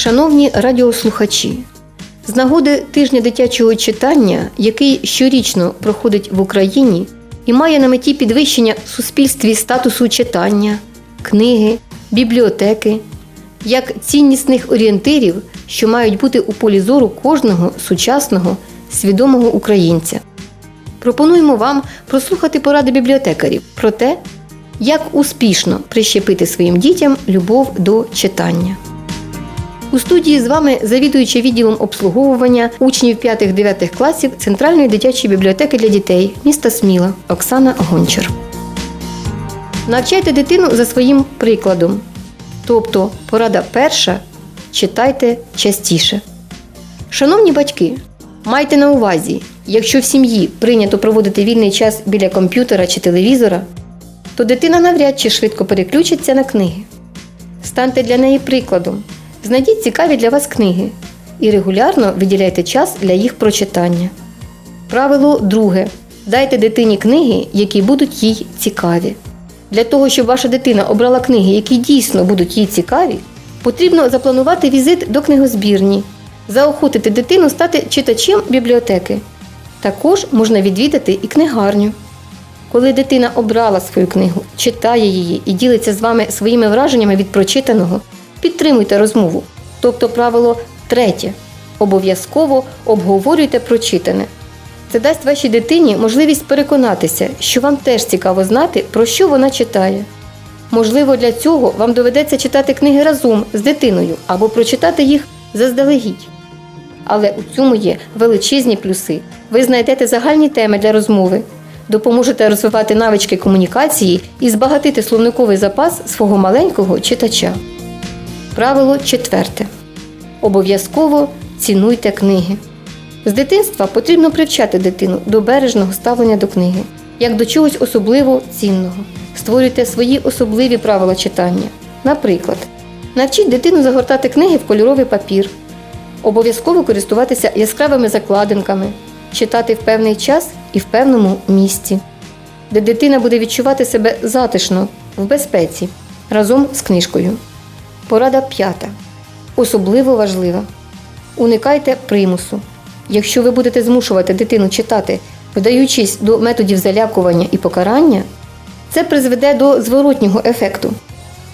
Шановні радіослухачі, з нагоди тижня дитячого читання, який щорічно проходить в Україні і має на меті підвищення в суспільстві статусу читання, книги, бібліотеки, як ціннісних орієнтирів, що мають бути у полі зору кожного сучасного свідомого українця. Пропонуємо вам прослухати поради бібліотекарів про те, як успішно прищепити своїм дітям любов до читання. У студії з вами завідуюча відділом обслуговування учнів 5-9 класів Центральної дитячої бібліотеки для дітей міста Сміла Оксана Гончар. Навчайте дитину за своїм прикладом. Тобто, порада перша читайте частіше. Шановні батьки, майте на увазі, якщо в сім'ї прийнято проводити вільний час біля комп'ютера чи телевізора, то дитина навряд чи швидко переключиться на книги. Станьте для неї прикладом. Знайдіть цікаві для вас книги і регулярно виділяйте час для їх прочитання. Правило друге. Дайте дитині книги, які будуть їй цікаві. Для того, щоб ваша дитина обрала книги, які дійсно будуть їй цікаві, потрібно запланувати візит до книгозбірні, заохотити дитину стати читачем бібліотеки. Також можна відвідати і книгарню. Коли дитина обрала свою книгу, читає її і ділиться з вами своїми враженнями від прочитаного, підтримуйте розмову. Тобто правило третє. Обов'язково обговорюйте прочитане. Це дасть вашій дитині можливість переконатися, що вам теж цікаво знати, про що вона читає. Можливо, для цього вам доведеться читати книги разом з дитиною або прочитати їх заздалегідь. Але у цьому є величезні плюси. Ви знайдете загальні теми для розмови, допоможете розвивати навички комунікації і збагатити словниковий запас свого маленького читача. Правило четверте. Обов'язково цінуйте книги. З дитинства потрібно привчати дитину до бережного ставлення до книги, як до чогось особливо цінного. Створюйте свої особливі правила читання. Наприклад, навчіть дитину загортати книги в кольоровий папір, обов'язково користуватися яскравими закладинками, читати в певний час і в певному місці, де дитина буде відчувати себе затишно, в безпеці разом з книжкою. Порада п'ята. Особливо важлива. Уникайте примусу. Якщо ви будете змушувати дитину читати, вдаючись до методів залякування і покарання, це призведе до зворотнього ефекту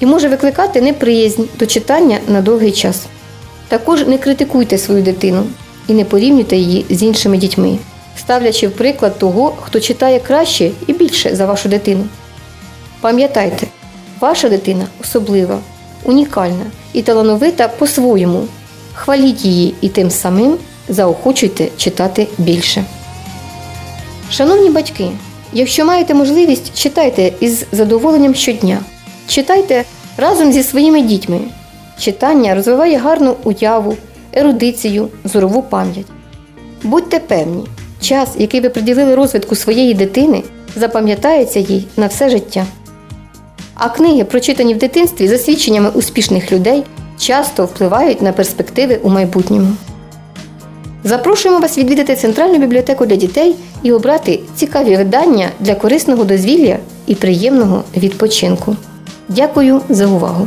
і може викликати неприязнь до читання на довгий час. Також не критикуйте свою дитину і не порівнюйте її з іншими дітьми, ставлячи в приклад того, хто читає краще і більше за вашу дитину. Пам'ятайте, ваша дитина особлива, унікальна і талановита по-своєму. Хваліть її і тим самим заохочуйте читати більше. Шановні батьки, якщо маєте можливість, читайте із задоволенням щодня. Читайте разом зі своїми дітьми. Читання розвиває гарну уяву, ерудицію, зорову пам'ять. Будьте певні, час, який ви приділили розвитку своєї дитини, запам'ятається їй на все життя. А книги, прочитані в дитинстві за свідченнями успішних людей, часто впливають на перспективи у майбутньому. Запрошуємо вас відвідати Центральну бібліотеку для дітей і обрати цікаві видання для корисного дозвілля і приємного відпочинку. Дякую за увагу!